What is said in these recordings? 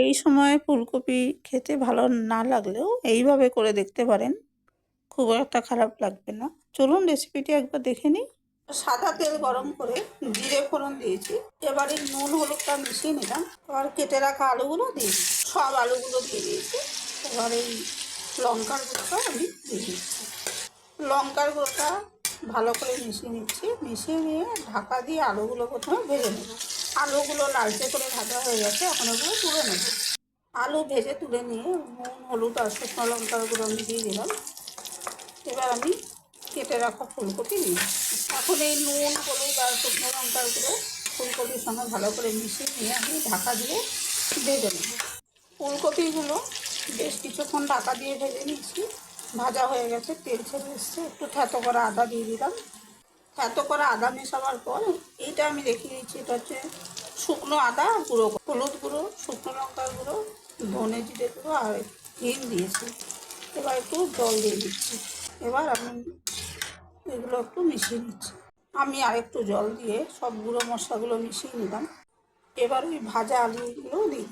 এই সময় ফুলকপি খেতে ভালো না লাগলেও এইভাবে করে দেখতে পারেন। খুব একটা খারাপ লাগবে না। চলুন রেসিপিটি একবার দেখে নিই। সাদা তেল গরম করে জিরে ফোড়ন দিয়েছি। এবারে নুন হলুদটা মিশিয়ে নিলাম। এবার কেটে রাখা আলুগুলো দিয়ে সব আলুগুলো দিয়ে দিয়েছি। এবার এই লঙ্কার গুঁড়োটা আমি দিয়ে দিচ্ছি। লঙ্কার গুঁড়োটা ভালো করে মিশিয়ে নিচ্ছি। মিশিয়ে নিয়ে ঢাকা দিয়ে আলুগুলো প্রথমে ভেজে নেব। আলুগুলো লালচে করে ভাজা হয়ে গেছে, এখন ওগুলো তুলে নেব। আলু ভেজে তুলে নিয়ে নুন, হলুদ আর শুকনো লঙ্কার গুঁড়ো আমি দিয়ে দিলাম। এবার আমি কেটে রাখা ফুলকপি নিই এখন এই নুন, হলুদ আর শুকনো লঙ্কার গুঁড়ো ফুলকপির সঙ্গে ভালো করে মিশিয়ে নিয়ে আমি ঢাকা দিয়ে ভেজে নেব। ফুলকপিগুলো বেশ কিছুক্ষণ ঢাকা দিয়ে ভেজে নিচ্ছি। ভাজা হয়ে গেছে, তেল ছেড়ে এসছে। একটু থ্যাতো করা আদা দিয়ে দিলাম। থ্যাতো করে আদা মেশাবার পর এইটা আমি রেখে দিচ্ছি, এটা হচ্ছে শুকনো আদা গুঁড়ো, হলুদ গুঁড়ো, শুকনো লঙ্কার গুঁড়ো, ধনে জিরে গুঁড়ো আর হিং দিয়েছি। এবার একটু জল দিয়ে দিচ্ছি। এবার আমি এগুলো একটু মিশিয়ে নিচ্ছি। আমি আর একটু জল দিয়ে সব গুঁড়ো মশলাগুলো মিশিয়ে নিলাম। এবার ওই ভাজা আলুগুলো দিই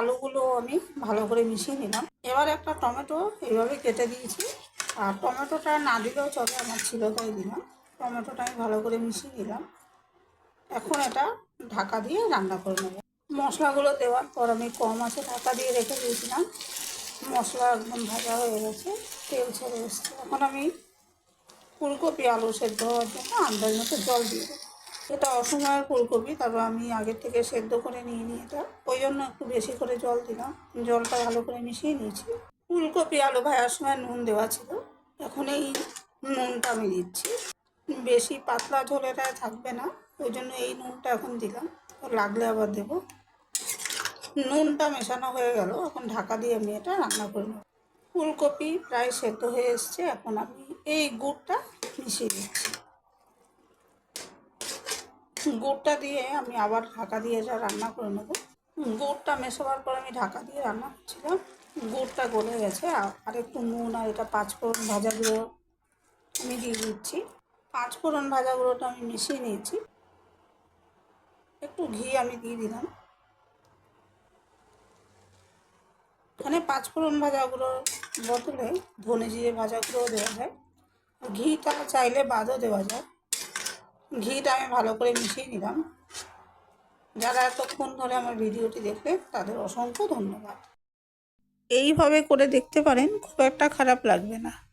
আলুগুলো আমি ভালো করে মিশিয়ে নিলাম। এবার একটা টমেটো এইভাবে কেটে দিয়েছি। আর টমেটোটা না দিলেও চলে, আমার ছিল তাই দিলাম। টমেটোটা আমি ভালো করে মিশিয়ে নিলাম। এখন এটা ঢাকা দিয়ে রান্না করে নেব। মশলাগুলো দেওয়ার পর আমি কম আছে ঢাকা দিয়ে রেখে দিয়েছিলাম। মশলা একদম ভাজা হয়ে গেছে, তেল ছেড়ে এসছে। এখন আমি ফুলকপি, আলু সেদ্ধ হওয়ার জন্য আন্দাজ মতো জল দিয়ে দেবো। এটা অসময়ের ফুলকপি, তারপর আমি আগের থেকে সেদ্ধ করে নিয়ে নিই এটা ওই জন্য একটু বেশি করে জল দিলাম। জলটা ভালো করে মিশিয়ে নিয়েছি। ফুলকপি, আলু ভাজার সময় নুন দেওয়া ছিল। এখন এই নুনটা আমি দিচ্ছি। বেশি পাতলা ঝোলেটা থাকবে না, ওই জন্য এই নুনটা এখন দিলাম। লাগলে আবার দেব। নুনটা মেশানো হয়ে গেল, এখন ঢাকা দিয়ে আমি এটা রান্না করে ফুলকপি প্রায় সেদ্ধ হয়ে এসছে, এখন আমি এই গুড়টা মিশিয়ে দিচ্ছি। গুড়টা দিয়ে আমি আবার ঢাকা দিয়ে যা রান্না করে নেব। গুড়টা মেশাবার পর আমি ঢাকা দিয়ে রান্না করছিলাম। গুড়টা গলে গেছে, আর একটু নুন আর এটা পাঁচফোড়ন ভাজা গুঁড়ো আমি দিয়ে দিচ্ছি। পাঁচফোড়ন ভাজা গুঁড়োটা আমি মিশিয়ে নিয়েছি। একটু ঘি আমি দিয়ে দিলাম। এখানে পাঁচফোড়ন ভাজা গুঁড়োর বদলে ধনে জিরে ভাজা গুঁড়োও দেওয়া যায়। ঘিটা চাইলে বাদও দেওয়া যায়। ঘিটা আমি ভালো করে মিশিয়ে নিলাম। যারা এতক্ষণ ধরে আমার ভিডিওটি দেখলে তাদের অসংখ্য ধন্যবাদ। এইভাবে করে দেখতে পারেন, খুব একটা খারাপ লাগবে না।